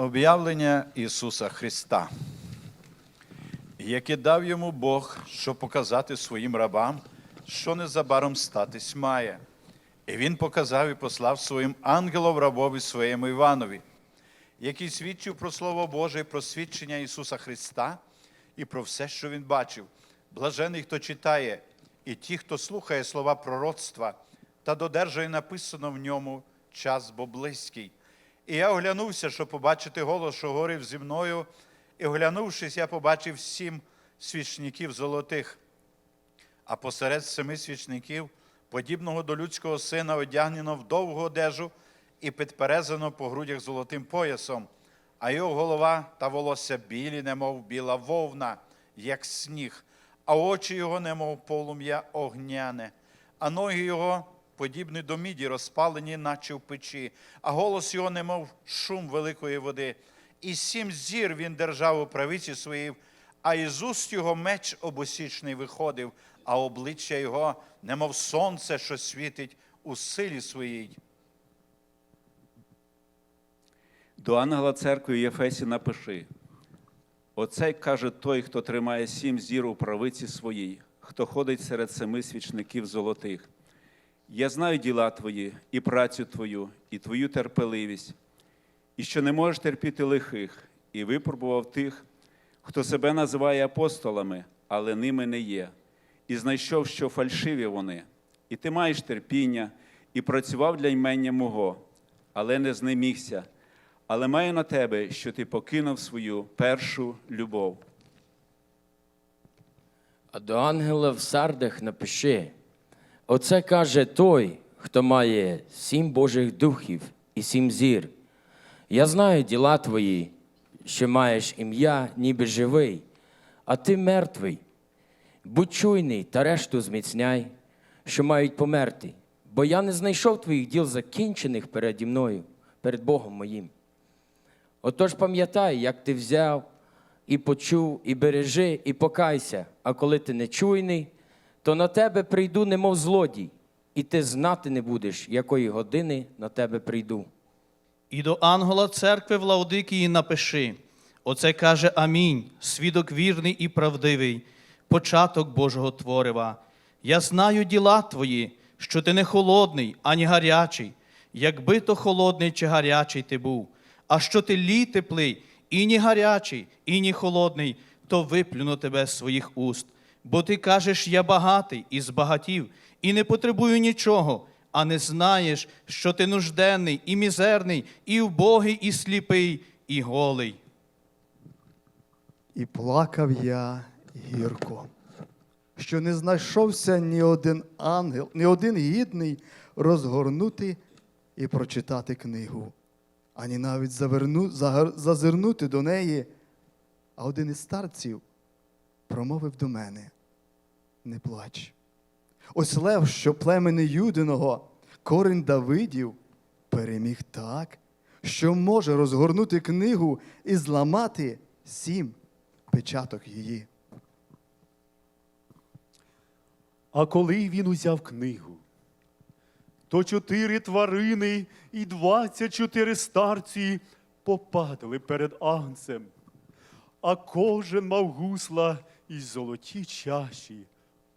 Об'явлення Ісуса Христа, яке дав йому Бог, щоб показати своїм рабам, що незабаром статись має. І він показав і послав своїм ангелом рабові своєму Іванові, який свідчив про Слово Боже і про свідчення Ісуса Христа і про все, що Він бачив. Блажений, хто читає, і ті, хто слухає слова пророцтва та додержує написано в ньому час, бо близький. І я оглянувся, щоб побачити голос, що говорив зі мною, і оглянувшись, я побачив сім свічників золотих, а посеред семи свічників, подібного до людського сина, одягнено в довгу одежу і підперезано по грудях золотим поясом, а його голова та волосся білі, немов біла вовна, як сніг, а очі його, немов полум'я огняне, а ноги його подібні до міді, розпалені, наче в печі, а голос його, немов шум великої води. І сім зір він держав у правиці своїй, а із уст його меч обосічний виходив, а обличчя його, немов сонце, що світить у силі своїй. До ангела церкви Єфесі напиши. Оце каже той, хто тримає сім зір у правиці своїй, хто ходить серед семи свічників золотих. Я знаю діла твої, і працю твою, і твою терпеливість, і що не можеш терпіти лихих, і випробував тих, хто себе називає апостолами, але ними не є, і знайшов, що фальшиві вони. І ти маєш терпіння, і працював для ймення мого, але не знемігся. Але маю на тебе, що ти покинув свою першу любов. А до ангела в сардах напиши. Оце каже той, хто має сім Божих духів і сім зір. Я знаю діла твої, що маєш ім'я, ніби живий, а ти мертвий. Будь чуйний та решту зміцняй, що мають померти, бо я не знайшов твоїх діл закінчених переді мною, перед Богом моїм. Отож пам'ятай, як ти взяв і почув, і бережи, і покайся. А коли ти не чуйний, то на тебе прийду, немов злодій, і ти знати не будеш, якої години на тебе прийду. І до ангела церкви в Лаодикії напиши: Оце каже Амінь, свідок вірний і правдивий, початок Божого творива. Я знаю діла твої, що ти не холодний, ані гарячий, якби то холодний чи гарячий ти був, а що ти лій теплий, і ні гарячий, і ні холодний, то виплюну тебе з своїх уст. Бо ти кажеш, я багатий і збагатів, і не потребую нічого, а не знаєш, що ти нужденний і мізерний, і вбогий, і сліпий, і голий. І плакав я гірко, що не знайшовся ні один ангел, ні один гідний розгорнути і прочитати книгу, ані навіть заверну, зазирнути до неї. А один із старців промовив до мене: не плач. Ось лев, що племени Юдиного, корінь Давидів, переміг так, що може розгорнути книгу і зламати сім печаток її. А коли він узяв книгу, то чотири тварини і двадцять чотири старці попадали перед агнцем, а кожен мав гусла і золоті чаші,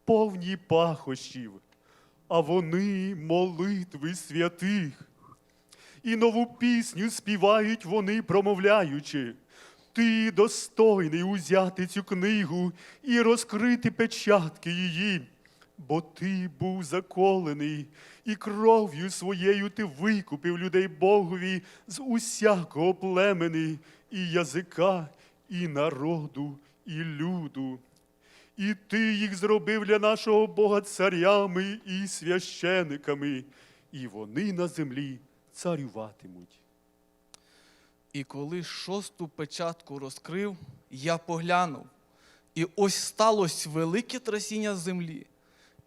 повні пахощів, а вони молитви святих. І нову пісню співають вони, промовляючи. Ти достойний узяти цю книгу і розкрити печатки її, бо ти був заколений, і кров'ю своєю ти викупив людей Богові з усякого племени, і язика, і народу, і люду. І ти їх зробив для нашого Бога царями і священиками, і вони на землі царюватимуть. І коли шосту печатку розкрив, я поглянув, і ось сталося велике трасіння землі,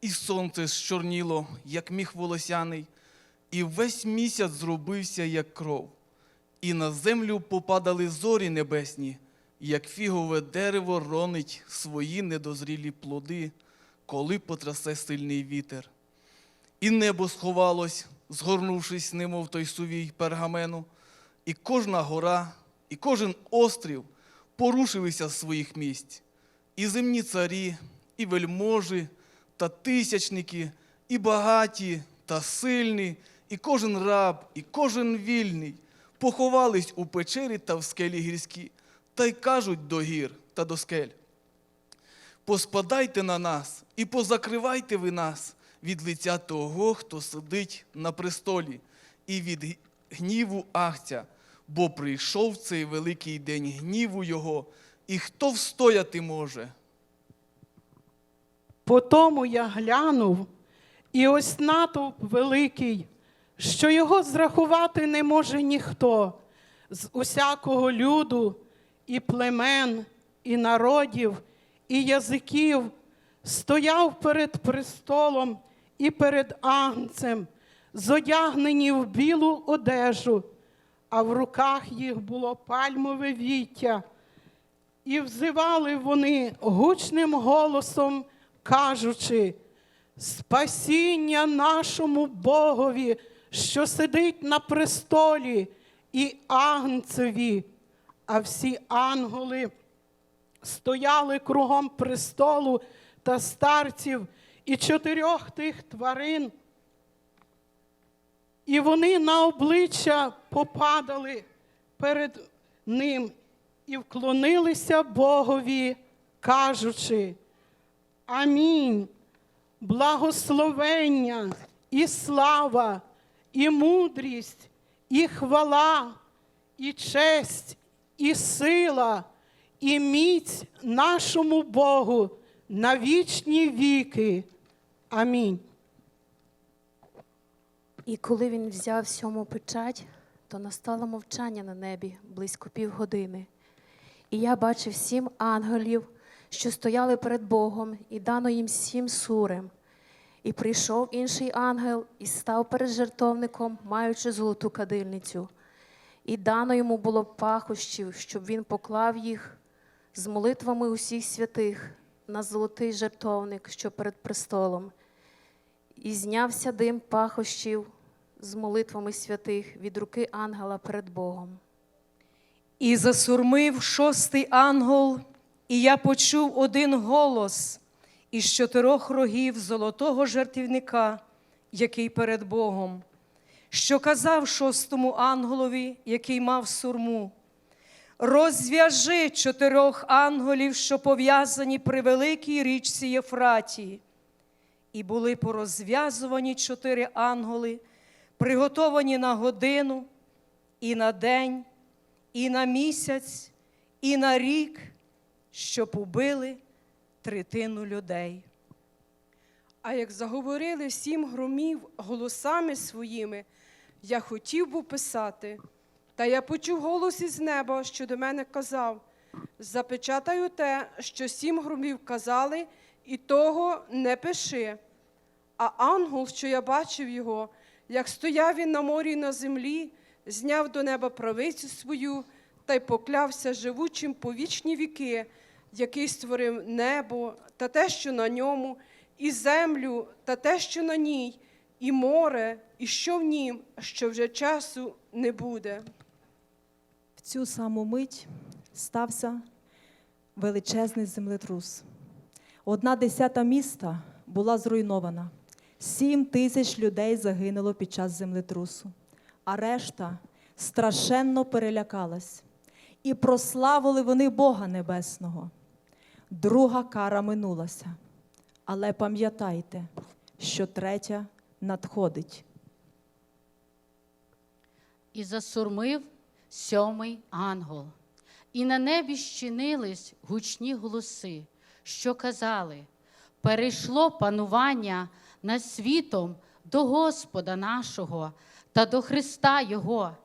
і сонце зчорніло, як міг волосяний, і весь місяць зробився, як кров, і на землю попадали зорі небесні, як фігове дерево ронить свої недозрілі плоди, коли потрасе сильний вітер. І небо сховалось, згорнувшись, немов той сувій пергамену, і кожна гора і кожен острів порушилися з своїх місць. І земні царі, і вельможі, та тисячники, і багаті, та сильні, і кожен раб, і кожен вільний поховались у печері та в скелі гірські, та й кажуть до гір та до скель. Поспадайте на нас і позакривайте ви нас від лиця того, хто сидить на престолі, і від гніву Ахця, бо прийшов цей великий день гніву Його, і хто встояти може? Потому я глянув, і ось натовп великий, що його зрахувати не може ніхто з усякого люду, і племен, і народів, і язиків, стояв перед престолом і перед агнцем, зодягнені в білу одежу, а в руках їх було пальмове віття. І взивали вони гучним голосом, кажучи, спасіння нашому Богові, що сидить на престолі, і агнцеві, а всі ангели стояли кругом престолу та старців і чотирьох тих тварин. І вони на обличчя попадали перед ним і вклонилися Богові, кажучи: Амінь. Благословення і слава, і мудрість, і хвала, і честь, і сила, і міць нашому Богу на вічні віки. Амінь. І коли він взяв сьому печать, то настало мовчання на небі близько півгодини. І я бачив сім ангелів, що стояли перед Богом, і дано їм сім сурем. І прийшов інший ангел і став перед жертовником, маючи золоту кадильницю. І дано йому було пахощів, щоб він поклав їх з молитвами усіх святих на золотий жертовник, що перед престолом. І знявся дим пахощів з молитвами святих від руки ангела перед Богом. І засурмив шостий ангел, і я почув один голос із чотирьох рогів золотого жертівника, який перед Богом, що казав шостому ангелові, який мав сурму. Розв'яжи чотирьох ангелів, що пов'язані при великій річці Єфраті. І були порозв'язувані чотири ангели, приготовані на годину, і на день, і на місяць, і на рік, щоб убили третину людей. А як заговорили сім громів голосами своїми, я хотів би писати, та я почув голос із неба, що до мене казав: запечатаю те, що сім громів казали, і того не пиши. А ангел, що я бачив його, як стояв він на морі і на землі, зняв до неба правицю свою та й поклявся живучим по вічні віки, який створив небо та те, що на ньому, і землю та те, що на ній, і море, і що в нім, що вже часу не буде. В цю саму мить стався величезний землетрус. Одна десята міста була зруйнована. Сім тисяч людей загинуло під час землетрусу, а решта страшенно перелякалась. І прославили вони Бога Небесного. Друга кара минулася. Але пам'ятайте, що третя надходить. І засурмив сьомий ангел. І на небі щинились гучні голоси, що казали: перейшло панування над світом до Господа нашого та до Христа Його,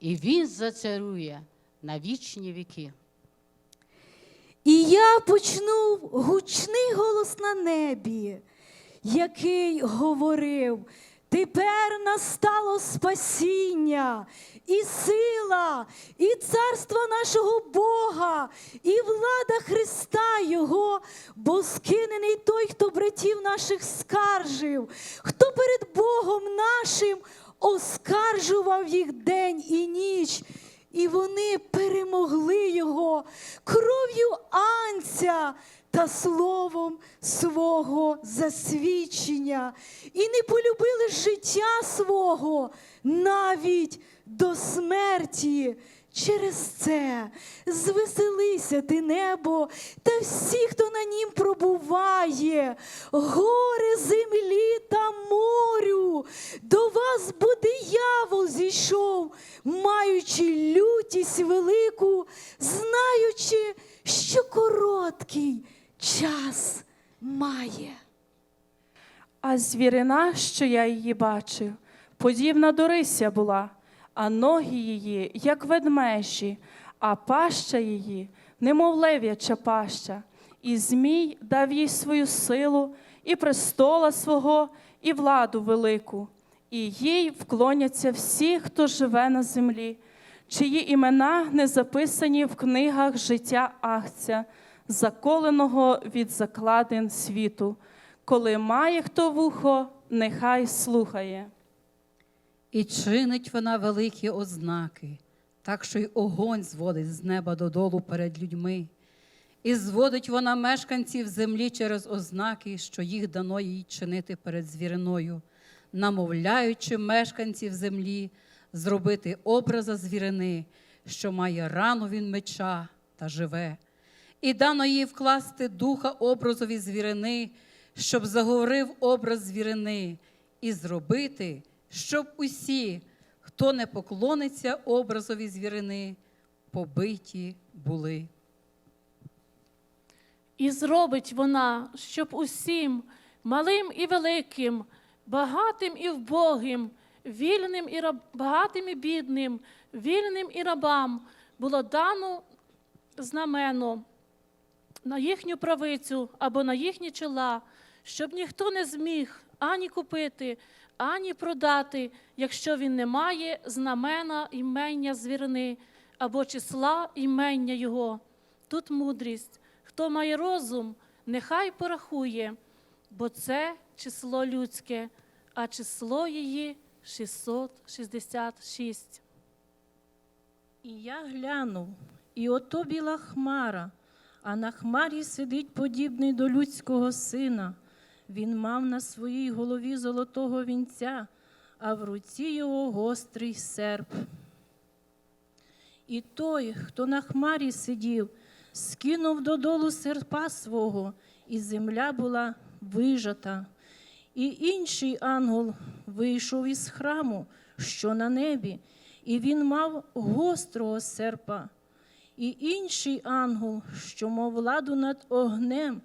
і Він зацарює на вічні віки. І я почнув гучний голос на небі, який говорив: тепер настало спасіння, і сила, і царство нашого Бога, і влада Христа Його, бо скинений той, хто братів наших скаржив, хто перед Богом нашим оскаржував їх день і ніч, і вони перемогли. його кров'ю анця та словом свого засвідчення, і не полюбили життя свого навіть до смерті. Через це звеселися ти небо та всі, хто на нім пробуває, гори, землі та морю. До вас бо диявол зійшов, маючи лютість велику, знаючи, що короткий час має. А звірина, що я її бачив, подібна до рися була, а ноги її, як ведмежі, а паща її, немов лев'яча паща. І Змій дав їй свою силу, і престола свого, і владу велику. І їй вклоняться всі, хто живе на землі, чиї імена не записані в книгах життя Ахця, заколеного від закладин світу. Коли має хто вухо, нехай слухає. І чинить вона великі ознаки, так що й огонь зводить з неба додолу перед людьми. І зводить вона мешканців землі через ознаки, що їх дано їй чинити перед звіриною, намовляючи мешканців землі зробити образа звірини, що має рану він меча та живе. І дано їй вкласти духа образові звірини, щоб заговорив образ звірини, і зробити, щоб усі, хто не поклониться образові звірини, побиті були. І зробить вона, щоб усім, малим і великим, багатим і вбогим, вільним і раб... багатим і бідним, вільним і рабам було дано знамено на їхню правицю або на їхні чола, щоб ніхто не зміг ані купити, ані продати, якщо він не має знамена імення звірини або числа імення його. Тут мудрість. Хто має розум, нехай порахує, бо це число людське, а число її 666. І я глянув, і ото біла хмара, а на хмарі сидить подібний до людського сина. Він мав на своїй голові золотого вінця, а в руці його гострий серп. І той, хто на хмарі сидів, скинув додолу серпа свого, і земля була вижата. І інший ангел вийшов із храму, що на небі, і він мав гострого серпа. І інший ангел, що мав владу над огнем,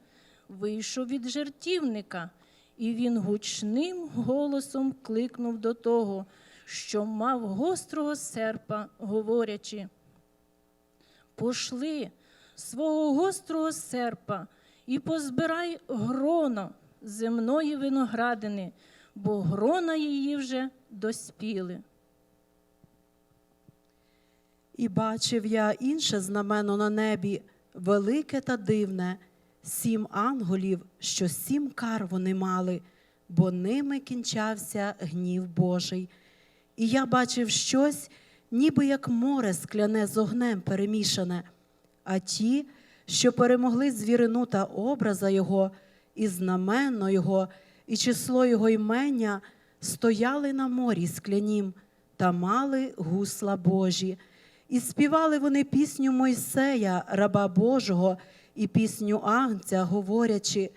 вийшов від жертівника, і він гучним голосом кликнув до того, що мав гострого серпа, говорячи: Пошли свого гострого серпа і позбирай гроно земної виноградини, бо грона її вже доспіли. І бачив я інше знамено на небі, велике та дивне, сім анголів, що сім кар вони мали, бо ними кінчався гнів Божий. І я бачив щось, ніби як море скляне з огнем перемішане, а ті, що перемогли звірину та образа його, і знаменно його, і число його імення, стояли на морі склянім та мали гусла Божі. І співали вони пісню Мойсея, раба Божого, і пісню Агнця, говорячи: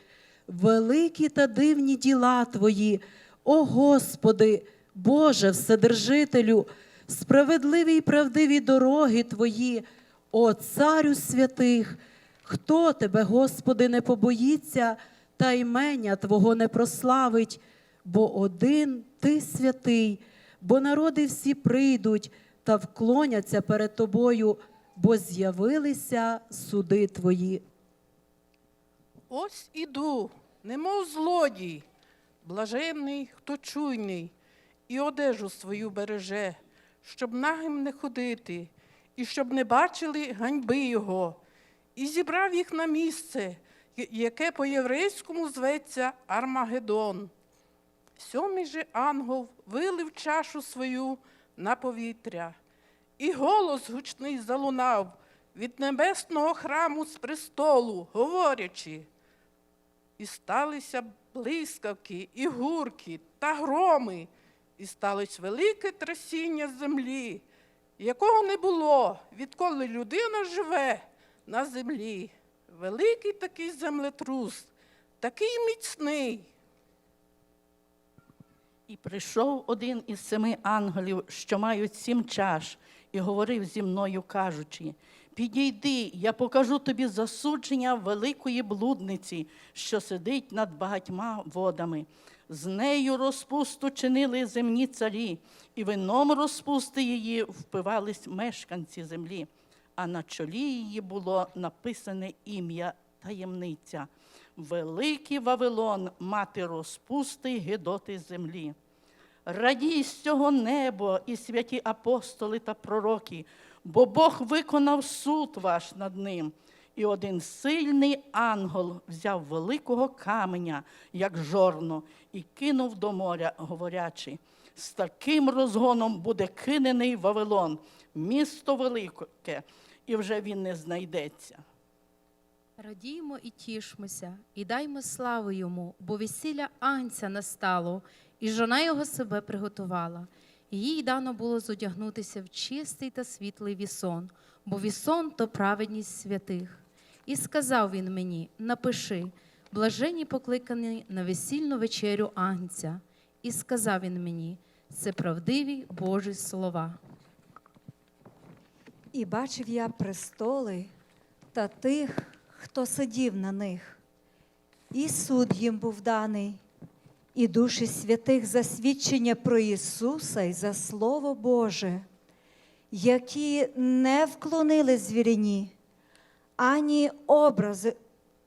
Великі та дивні діла Твої, о Господи, Боже Вседержителю, справедливі й правдиві дороги Твої, о Царю святих, хто Тебе, Господи, не побоїться, та імення Твого не прославить, бо один Ти святий, бо народи всі прийдуть та вклоняться перед тобою, бо з'явилися суди твої. Ось іду, немов злодій, блаженний, хто чуйний, і одежу свою береже, щоб нагим не ходити, і щоб не бачили ганьби його, і зібрав їх на місце, яке по-єврейському зветься Армагеддон. Сьомий же ангел вилив чашу свою на повітря, І голос гучний залунав від небесного храму з престолу, говорячи. І сталися блискавки, і гурки та громи, і сталось велике трясіння землі, якого не було, відколи людина живе на землі. Великий такий землетрус, такий міцний. І прийшов один із семи ангелів, що мають сім чаш, і говорив зі мною, кажучи: Підійди, я покажу тобі засудження великої блудниці, що сидить над багатьма водами. З нею розпусту чинили земні царі, і вином розпусти її впивались мешканці землі. А на чолі її було написане ім'я таємниця. Великий Вавилон, мати розпусти гидоти землі. Радій з цього небо і святі апостоли та пророки, бо Бог виконав суд ваш над ним. І один сильний ангел взяв великого каменя, як жорно, і кинув до моря, говорячи: з таким розгоном буде кинений Вавилон, місто велике, і вже він не знайдеться. Радіймо і тішмося, і даймо славу йому, бо весілля Анця настало, і жона його себе приготувала. Їй дано було зодягнутися в чистий та світлий вісон, бо вісон то праведність святих. І сказав він мені: напиши, блаженні покликані на весільну вечерю Анця. І сказав він мені: це правдиві Божі слова. І бачив я престоли та тих, хто сидів на них. І суд їм був даний, і душі святих за свідчення про Ісуса і за Слово Боже, які не вклонили звірині, ані образи,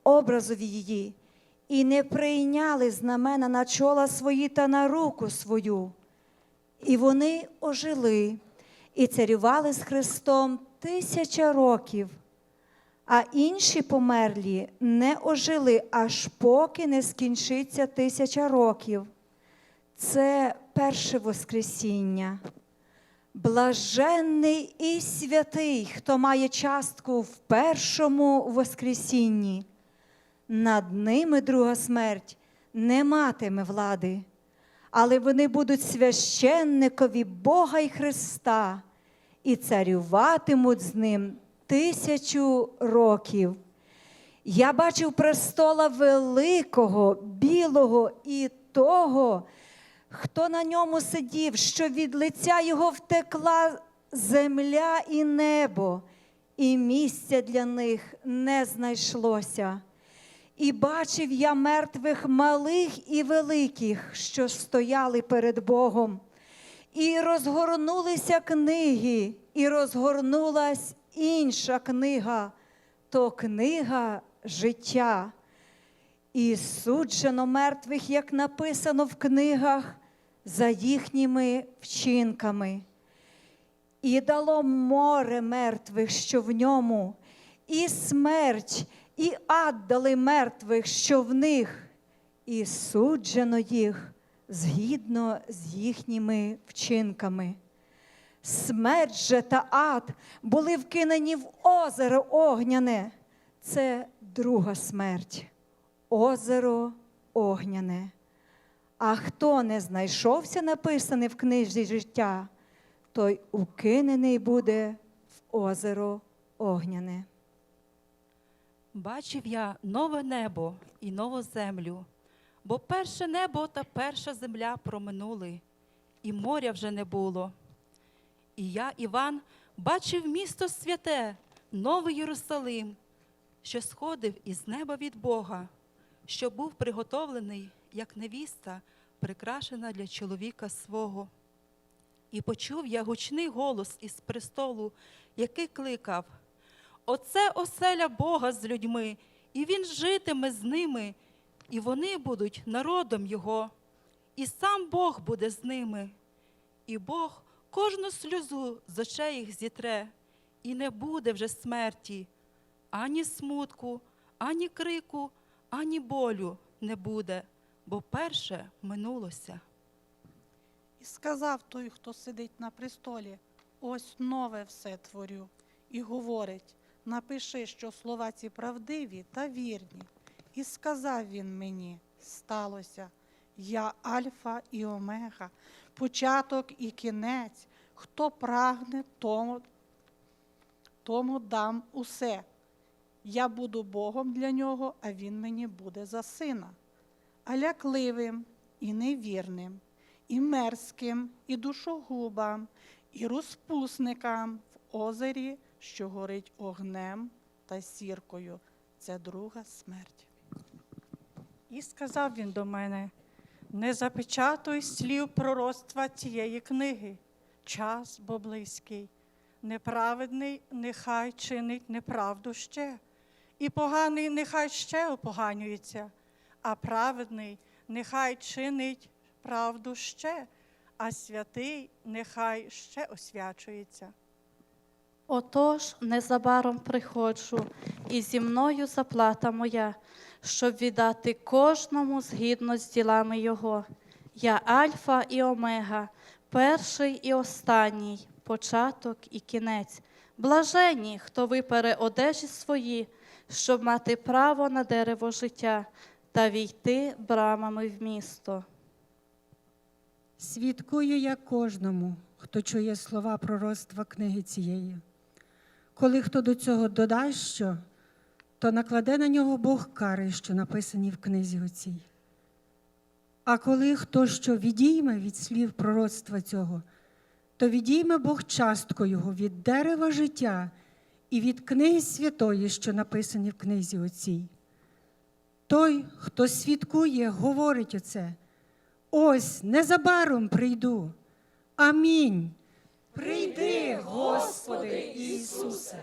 образові її, і не прийняли знамена на чола свої та на руку свою. І вони ожили і царювали з Христом тисяча років, а інші померлі не ожили, аж поки не скінчиться тисяча років. Це перше Воскресіння. Блаженний і святий, хто має частку в першому Воскресінні. Над ними друга смерть не матиме влади, але вони будуть священникові Бога і Христа і царюватимуть з ним тисячу років. Я бачив престола великого, білого і того, хто на ньому сидів, що від лиця його втекла земля і небо, і місця для них не знайшлося. І бачив я мертвих малих і великих, що стояли перед Богом. І розгорнулися книги, і розгорнулась інша книга, то книга життя. І суджено мертвих, як написано в книгах, за їхніми вчинками. І дало море мертвих, що в ньому, і смерть, і ад дали мертвих, що в них, і суджено їх згідно з їхніми вчинками. Смерть же та ад були вкинені в озеро огняне. Це друга смерть, озеро огняне. А хто не знайшовся написаний в книжці життя, той укинений буде в озеро огняне. Бачив я нове небо і нову землю, бо перше небо та перша земля проминули, і моря вже не було. І я, Іван, бачив місто святе, новий Єрусалим, що сходив із неба від Бога, що був приготовлений, як невіста, прикрашена для чоловіка свого. І почув я гучний голос із престолу, який кликав: Оце оселя Бога з людьми, і Він житиме з ними, і вони будуть народом Його, і сам Бог буде з ними. І Бог кожну сльозу з очей їх зітре, і не буде вже смерті, ані смутку, ані крику, ані болю не буде, бо перше минулося. І сказав той, хто сидить на престолі: Ось нове все творю. І говорить: напиши, що слова ці правдиві та вірні. І сказав він мені: сталося. Я Альфа і Омега, початок і кінець. Хто прагне, тому, тому дам усе. Я буду Богом для нього, а він мені буде за сина. А лякливим і невірним, і мерзким, і душогубам, і розпусникам в озері, що горить огнем та сіркою. Це друга смерть. І сказав він до мене: не запечатуй слів пророцтва цієї книги, час бо близький. Неправедний нехай чинить неправду ще, і поганий нехай ще опоганюється, а праведний нехай чинить правду ще, а святий нехай ще освячується. Отож, незабаром приходжу, і зі мною заплата моя, щоб віддати кожному згідно з ділами Його. Я Альфа і Омега, перший і останній, початок і кінець. Блаженні, хто випере одежі свої, щоб мати право на дерево життя та війти брамами в місто. Свідкую я кожному, хто чує слова пророцтва книги цієї. Коли хто до цього додасть що, то накладе на нього Бог кари, що написані в книзі оцій. А коли хто що відійме від слів пророцтва цього, то відійме Бог частку його від дерева життя і від книги святої, що написані в книзі оцій. Той, хто свідкує, говорить оце. Ось незабаром прийду. Амінь. Прийди, Господи Ісусе.